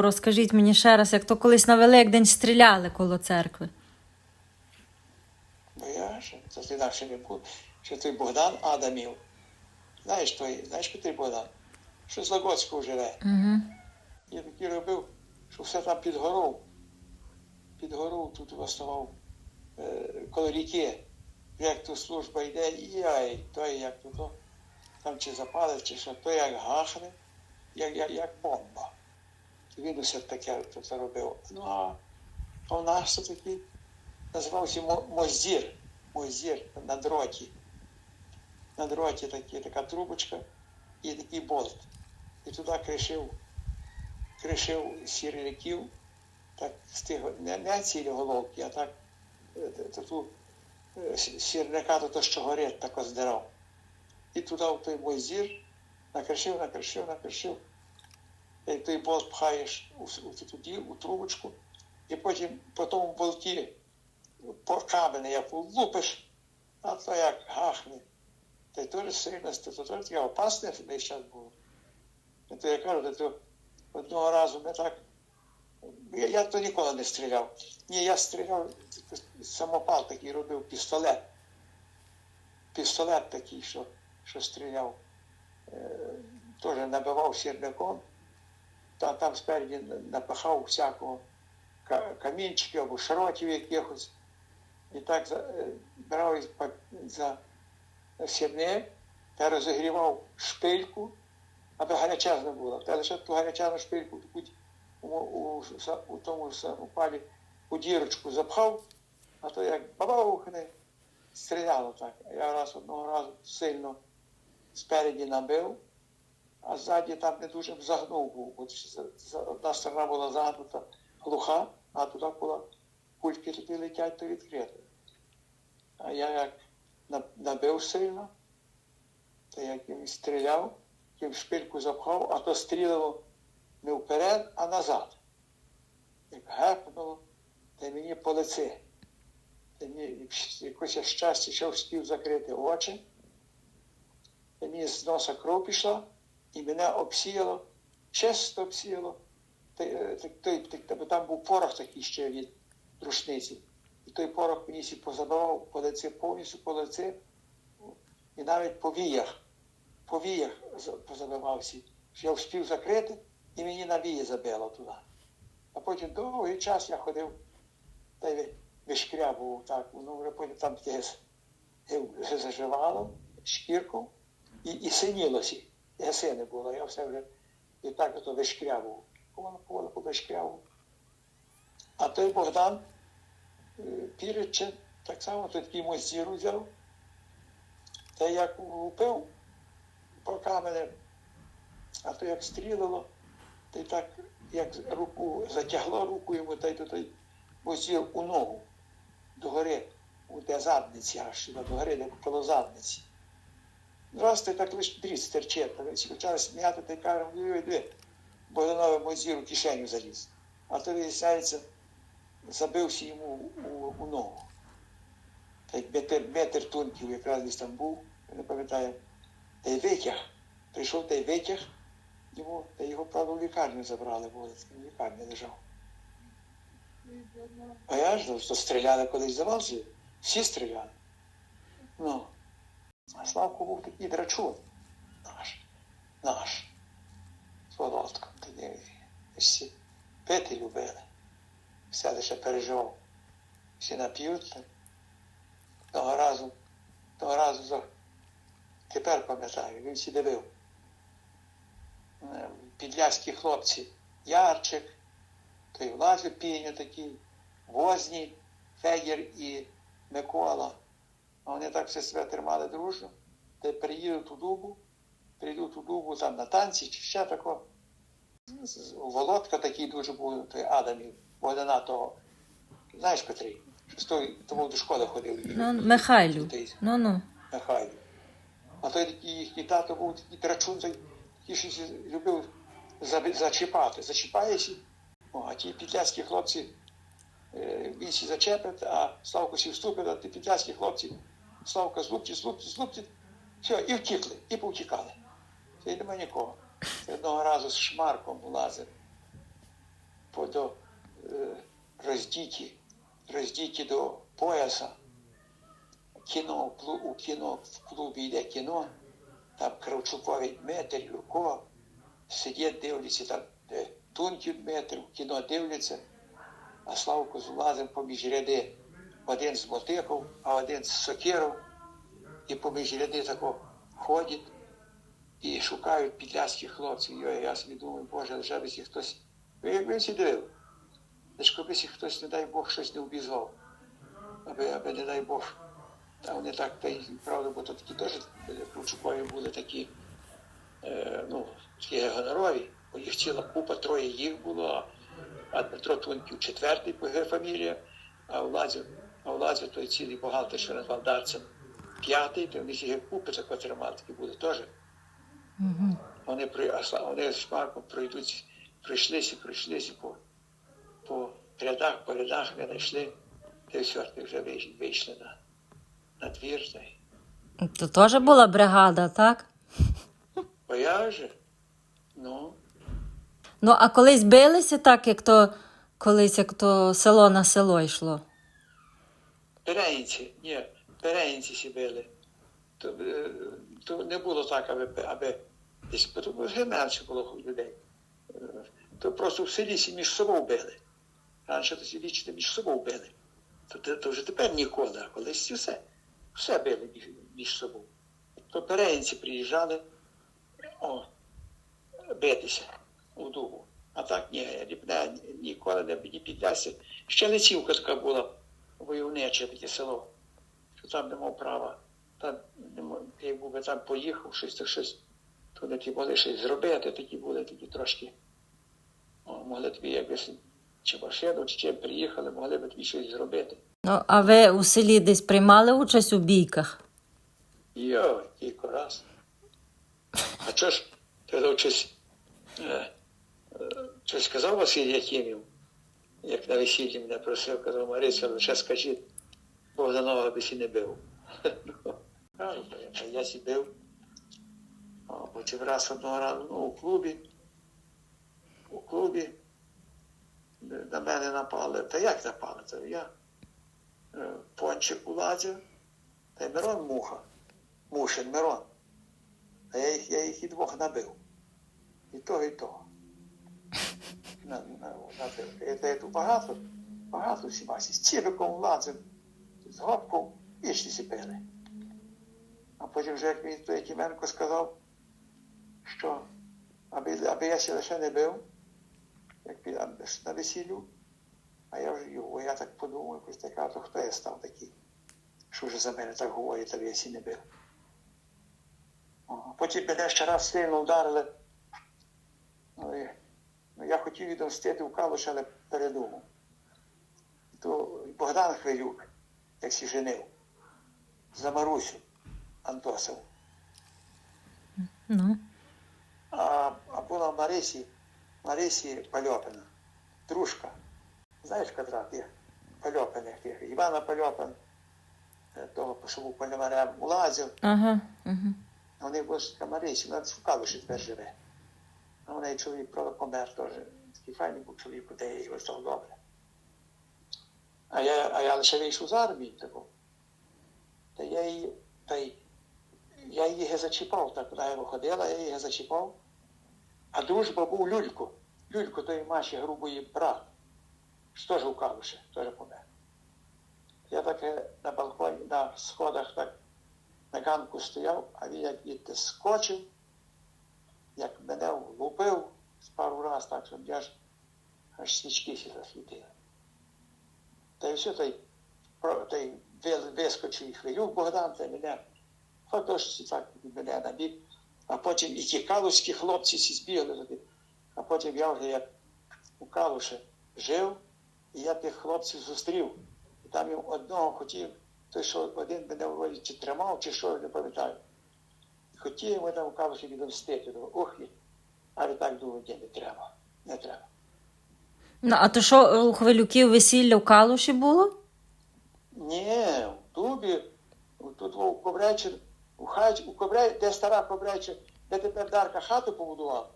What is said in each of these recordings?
Розкажіть мені ще раз, як то колись на Великдень стріляли коло церкви. Бо я ж це ти інакше не був, що той Богдан Адамів. Знаєш той, знаєш, той Богдан? Що з Лагоцького живе. Угу. Я такий робив, що все там під горою. Під горою тут оставав е, коло ріки. Як то служба йде, і яй, той як то там чи запалить, чи що, то як гахне, як, як, як бомба. Він усе таке це робив. Ну а, у нас то такий називався Мозір. Мозір на дроті. На дроті такі, така трубочка і такий болт. І туди кришив кришив сірників, так з тих, не, не цілі головки, а так е, т- ту е, сірника, то, то що горить, так здирав. І туди в той мой зір накришив, накришив, накришив. І той болт пхаєш у, у, ту- туди, у трубочку, і потім по тому болті по як лупиш, а то як гахне. Та й теж сильно, то, то таке опасне весь час було. І то я кажу, то, одного разу ми так. Я, я то ніколи не стріляв. Ні, я стріляв, самопал такий робив пістолет. Пістолет такий, що, що стріляв. Е, теж набивав сірником, та там спереді напахав всякого ка- камінчиків або шаротів якихось. І так е, брав за сірник та розігрівав шпильку, аби гарячезна була. Та лише ту гарячезну шпильку таку у, у, у, тому самому палі у дірочку запхав, а то як бабахне, стріляло так. Я раз одного разу сильно спереді набив, а ззаді там не дуже загнув був. За- одна сторона була загнута глуха, а туди була кульки туди летять, то відкрито. А я як набив сильно, то як він стріляв, тим шпильку запхав, а то стрілило не вперед, а назад. Як гепнуло, та мені по лиці. Та мені якось щастя, що встиг закрити очі. Та мені з носа кров пішла, і мене обсіяло, чисто обсіяло. Е, Бо там був порох такий ще від рушниці. І той порох мені сі позабивав по лиці, повністю по лиці, і навіть по віях, по віях за- позабивався. Я встиг закрити, і мені на вії забило туди. А потім довгий час я ходив та й ви- вишкрябував так. Ну, вже потім там е, заживало, шкірку, і, і синілося. Не було. Я все вже і так ото вишкрябував. Повно повно повишкрябував. А той Богдан е, Пірича так само той такий мозіру взяв. Та як лупив по каменем, а то як стрілило, та й так, як руку затягло руку йому, та й той мозір у ногу догори, у де задниці, аж сюди догори, де коло задниці. Ти так стерче, та він почали сміяти, та й каже, диви, диви, Богданове мозір у кишеню заліз. А то виясняється, забився йому у, у ногу. Та й метр, метр тонків якраз десь там був, я не пам'ятаю. Та й витяг. Прийшов та й витяг йому, та його, правда, в лікарню забрали, бо в лікарні лежав. А я ж то стріляли колись здавався, всі стріляли. Ну, Славко був такий драчун наш, наш. З Володком тоді всі пити любили. Все лише переживав. Всі нап'ють. Того разу, того разу тепер пам'ятаю, він всі дивив. Е, Підляські хлопці, Ярчик, той Влазю Піню такий, Возні, Федір і Микола. А вони так все себе тримали дружно, та приїдуть у Дубу, прийдуть у Дубу там на танці чи ще тако. Володка такий дуже був, той Адамів, Богдана того. Знаєш, Петрій, що той, тому до школи ходив. Ну, Михайлю. Ну ну. Михайло. А той їхній тато був такий трачун, той, щось любив зачіпати. Зачіпаєш, а ті підляські хлопці він сі зачепить, а Славко сі вступить, а ті підляські хлопці Славка злупці, злупці, злупці, все, і втікли, і повтікали. Це й нема нікого. Це одного разу з шмарком лазив. до е, роздіті, роздіті до пояса. Кіно, у кіно, в клубі йде кіно, там Кравчукові Дмитр, Юрко, сидять, дивляться, там Тунків Дмитр, в кіно дивляться, а Славко з Влазем поміж ряди. Один з мотиком, а один з сокиром. І поміж ряди тако ходять і шукають підляських хлопців. Йой, я собі думаю, Боже, лише би сі хтось. Ви якби всі дивили. Коли сі хтось, не дай Бог, щось не обізвав. Аби, аби не дай Бог. Та вони так, та й правда, бо то такі теж Кручукові були такі, е, ну, такі гонорові, бо їх ціла купа, троє їх було, а, Дмитро Тунків четвертий по фамілія, а Владзю, а Владзю той цілий бухгалтер, що назвав Дарцем, п'ятий, то вони всі купи такої триматики були теж. Угу. Вони при вони з Марком пройдуть, пройшлися, пройшлися по, по рядах, по рядах ми знайшли, та й вже вийшли, на, на двір. То теж була бригада, так? Бо я вже, ну, Ну, а колись билися так, як то колись як то село на село йшло. Переїнці, ні, переїнці сі били. То, е, то не було так, аби, аби десь, менше було людей. Е, То просто в селі між собою били. Раніше то сі вічно між собою били. То, то, вже тепер ніколи, а колись все, все били між, між собою. То переїнці приїжджали о, битися у дубу. А так ні, рібне ніколи не підляся. Ще Лицівка така була войовниче таке село, що там не мав права. Там, не мав- би там поїхав, щось то щось, то не ті могли щось зробити, такі були такі трошки. О, могли тобі якось чи машину, чи чим приїхали, могли б тобі щось зробити. Ну, а ви у селі десь приймали участь у бійках? Йо, кілька раз. А чого ж ти щось, е, е, щось сказав Василь Якимів, як на весіллі мене просив, казав, Мариця, лише скажіть, Богданова би сі не бив. Кажу, я сі бив. Потім раз одного разу, ну, у клубі, у клубі на мене напали. Та як напали? Та я е, пончик улазив, та й Мирон муха. Мушин Мирон. А я їх, я їх і двох набив. І того, і того. На, багато, багато всіма. З ціликом влазив, з гопком вічні сіпили. А потім вже як мені той Якименко сказав, що аби, аби я ще лише не бив, як під, на весіллю, а я вже його, я так подумав, якось така, то хто я став такий, що вже за мене так говорять, аби я сі не бив. Потім мене ще раз сильно вдарили. Ну, я хотів відомстити в Калуш, але передумав. То Богдан Хвилюк, як сі женив, за Марусю Антосову. Ну. А, а була в Марисі, Марисі Пальопина, дружка. Знаєш, котра тих Пальопиних тих, Івана Пальопин, е, того, що був полімарем, улазив. Ага. Угу. Вони були Марисі, вона шукала, що тепер живе. А вона і чоловік помер теж. Такий файний був чоловік, де їй ось так добре. А я, а я лише вийшов з армії таку. Та я її, та я її зачіпав, так вона його ходила, я її зачіпав. А дружба був Люлько. Люлько тої Маші грубої брат. Що ж у Калуші, теж помер. Я так на балконі, на сходах так на ганку стояв, а він як відти скочив, як мене влупив з пару раз, так що я ж аж свічки всі засвітили. Та й все, та й, про- та й ви- вискочив хвилюк Богдан, та мене фотошці так мене на бік, а потім і ті калуські хлопці всі збігли туди. А потім я вже як у Калуші жив, і я тих хлопців зустрів. І там їм одного хотів, той, що один мене вроді чи тримав, чи що, не пам'ятаю. Хотів йому там у Калуші відомстити. Думаю, ох, але так думаю, ні, не треба, не треба. Ну, а то що у хвилюків весілля в Калуші було? Ні, в Тубі, тут у Ковречі, у хаті, у Ковре, де стара Ковречі, де тепер Дарка хату побудував.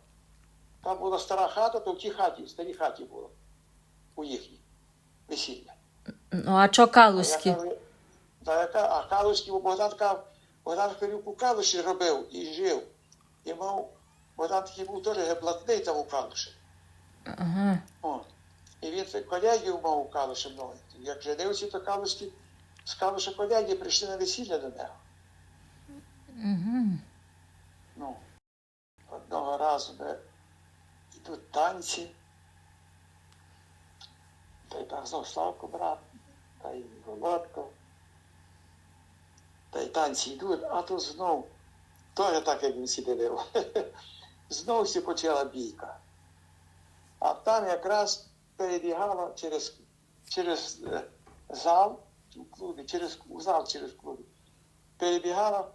Там була стара хата, то в тій хаті, в старій хаті було. у їхні весілля. Ну, а чо А калузькі? я кажу, «Та яка- А Калушки, бо Богдан казав, Богдан Корюк у Калуші робив і жив. І мав, Богдан такий був теж блатний там у Калуші. Ага. О. І він колегів мав у Калуші много. Як женився, то Калушки, з Калуша колеги прийшли на весілля до нього. Угу. Ну, одного разу ми йдуть танці. Та й так знов Славко брат, та й Володко. Та й танці йдуть, а тут знов, теж так, як він сі дивив. знов всі почала бійка. А там якраз перебігала через, через е, зал у клубі, через зал через клубі. Перебігала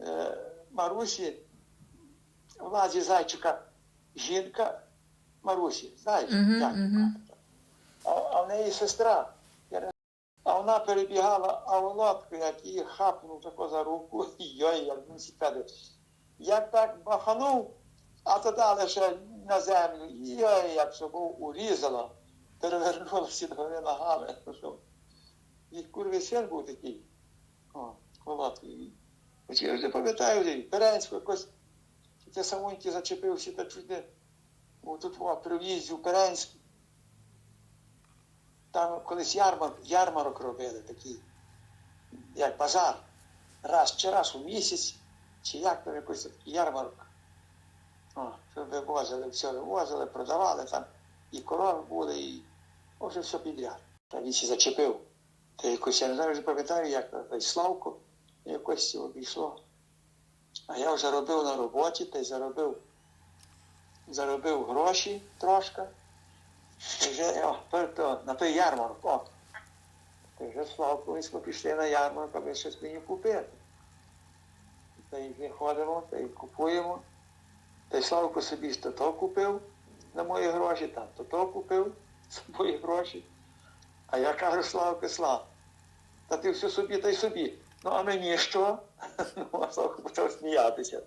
е, Марусі Владі Зайчика жінка Марусі, знаєш, Мгм, як? мгм. А, а в неї сестра. Я вона перебігала, а Володко, як її хапнув тако за руку, йой, як він. Як так маханув, а то дали ще на землю, йой, як собою урізала, перевернулася до гори ногами. що. І курвий син був такий. О. Я вже пам'ятаю, Перенську якось ти самоньки зачепився та чуть не тут о, при в'їзді в Перенськ. Там колись ярмарок, ярмарок робили такий, як базар. Раз чи раз у місяць, чи як там якийсь такий ярмарок. О, вивозили, все вивозили, продавали там. І корови були, і може все підряд. Та він ще зачепив. Та якось, я не знаю, вже пам'ятаю, як та й Славко якось обійшло. А я вже робив на роботі та й заробив, заробив гроші трошки. Вже о, то, то, на той ярмарок. О. Та вже Славко, ми пішли на ярмарок, аби щось мені купити. Та й ми ходимо, та й купуємо. Та й Славко собі то то купив на мої гроші, там то то купив за мої гроші. А я кажу, Славко, Слав, та ти все собі та й собі. Ну, а мені що? Ну, а Славко почав сміятися.